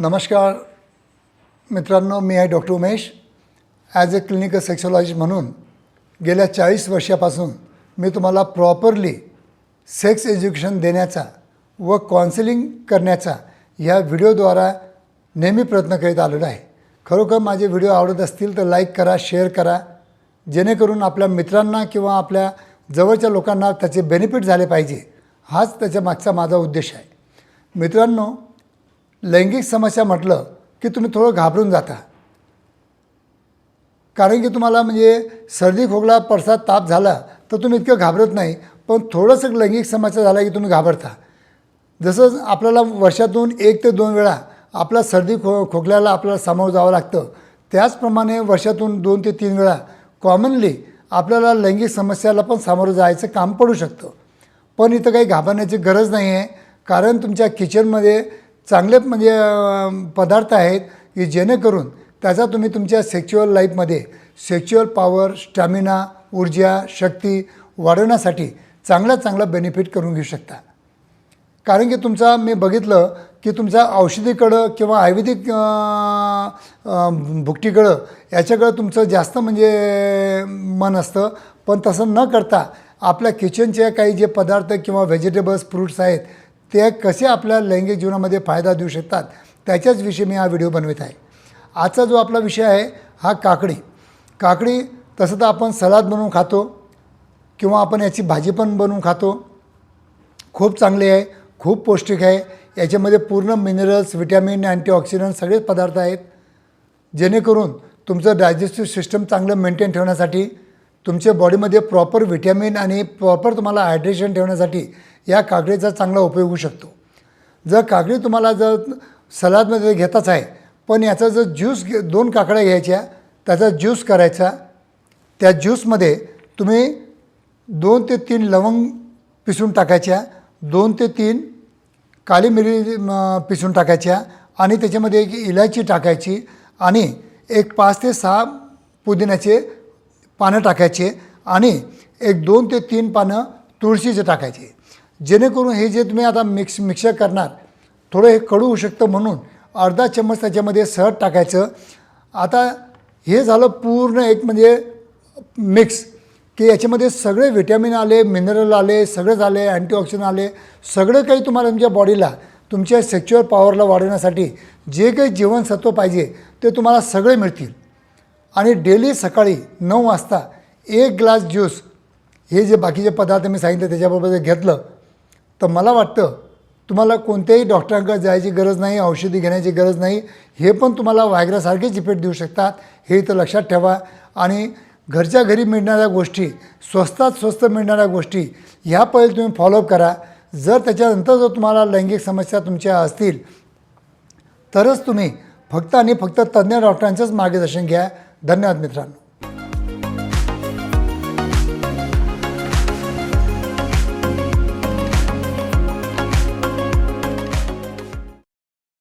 नमस्कार मित्रांनो मी आहे doctor Umesh. As a clinical sexologist म्हणून गेल्या चाळीस वर्षापासून मी तुम्हाला प्रॉपरली सेक्स एज्युकेशन देण्याचा व काउन्सिलिंग करण्याचा ह्या व्हिडिओद्वारा नेहमी प्रयत्न करीत आलेलो आहे. खरोखर माझे व्हिडिओ आवडत असतील तर लाईक करा शेअर करा. जेणेकरून आपल्या मित्रांना किंवा आपल्या जवळच्या लोकांना त्याचे बेनिफिट झाले पाहिजे. हाच त्याच्या मागचा माझा उद्देश आहे. मित्रांनो लैंगिक समस्या म्हटलं की तुम्ही थोडं घाबरून जाता. कारण की तुम्हाला म्हणजे सर्दी खोकला परसा ताप झाला तर तुम्ही इतकं घाबरत नाही पण थोडंसं लैंगिक समस्या झाला की तुम्ही घाबरता. जसं आपल्याला वर्षातून एक ते दोन वेळा आपला सर्दी खो खोकल्याला आपल्याला सामोरं जावं लागतं. त्याचप्रमाणे वर्षातून दोन ते तीन वेळा कॉमनली आपल्याला लैंगिक समस्याला पण सामोरं जायचं काम पडू शकतं. पण इथं काही घाबरण्याची गरज नाही आहे कारण तुमच्या किचनमध्ये चांगले म्हणजे पदार्थ आहेत की जेणेकरून त्याचा तुम्ही तुमच्या सेक्च्युअल लाईफमध्ये सेक्च्युअल पॉवर स्टॅमिना ऊर्जा शक्ती वाढवण्यासाठी चांगला चांगला बेनिफिट करून घेऊ शकता. कारण की तुमचा मी बघितलं की तुमचा औषधीकडं किंवा आयुर्वेदिक भुकटीकडं याच्याकडं तुमचं जास्त म्हणजे मन असतं. पण तसं न करता आपल्या किचनचे काही जे पदार्थ किंवा व्हेजिटेबल्स फ्रूट्स आहेत ते कसे आपल्या लैंगिक जीवनामध्ये फायदा देऊ शकतात त्याच्याच विषयी मी हा व्हिडिओ बनवित आहे. आजचा जो आपला विषय आहे हा काकडी. काकडी तसं तर आपण सलाद बनवून खातो किंवा आपण याची भाजी पण बनवून खातो. खूप चांगली आहे खूप पौष्टिक आहे. याच्यामध्ये पूर्ण मिनरल्स विटॅमिन अँटीऑक्सिडंट सगळेच पदार्थ आहेत. जेणेकरून तुमचं डायजेस्टिव्ह सिस्टम चांगलं मेंटेन ठेवण्यासाठी तुमच्या बॉडीमध्ये प्रॉपर विटॅमिन आणि प्रॉपर तुम्हाला हायड्रेशन ठेवण्यासाठी या काकडीचा चांगला उपयोग होऊ शकतो. जर काकडी तुम्हाला जर सलादमध्ये घेताच आहे पण याचा जर ज्यूस घे दोन काकड्या घ्यायच्या त्याचा ज्यूस करायचा त्या ज्यूसमध्ये तुम्ही दोन ते तीन लवंग पिसून टाकायच्या दोन ते तीन काली मिरी पिसून टाकायच्या आणि त्याच्यामध्ये एक इलायची टाकायची आणि एक पाच ते सहा पुदिन्याचे पानं टाकायचे आणि एक दोन ते तीन पानं तुळशीचे टाकायचे. जेणेकरून हे जे तुम्ही आता मिक्स मिक्सर करणार थोडं हे कडू होऊ शकतं म्हणून अर्धा चम्मच त्याच्यामध्ये सहज टाकायचं. आता हे झालं पूर्ण एक म्हणजे मिक्स की याच्यामध्ये सगळे विटॅमिन आले मिनरल आले सगळे झाले अँटीऑक्सिडंट आले सगळं काही तुम्हाला तुमच्या बॉडीला तुमच्या सेक्च्युअल पॉवरला वाढवण्यासाठी जे काही जीवनसत्व पाहिजे ते तुम्हाला सगळे मिळतील. आणि डेली सकाळी नऊ वाजता एक ग्लास ज्यूस हे जे बाकीचे पदार्थ मी सांगितले त्याच्याबरोबर जर घेतलं तर मला वाटतं तुम्हाला कोणत्याही डॉक्टरांकडे जायची गरज नाही औषधी घेण्याची गरज नाही. हे पण तुम्हाला वायग्रासारखी इफेक्ट देऊ शकतात. हे इथं लक्षात ठेवा. आणि घरच्या घरी मिळणाऱ्या गोष्टी स्वस्तात स्वस्त मिळणाऱ्या गोष्टी ह्या पहिले तुम्ही फॉलोअप करा. जर त्याच्यानंतर जर तुम्हाला लैंगिक समस्या तुमच्या असतील तरच तुम्ही फक्त आणि फक्त तज्ज्ञ डॉक्टरांचंच मार्गदर्शन घ्या. धन्यवाद मित्रांनो.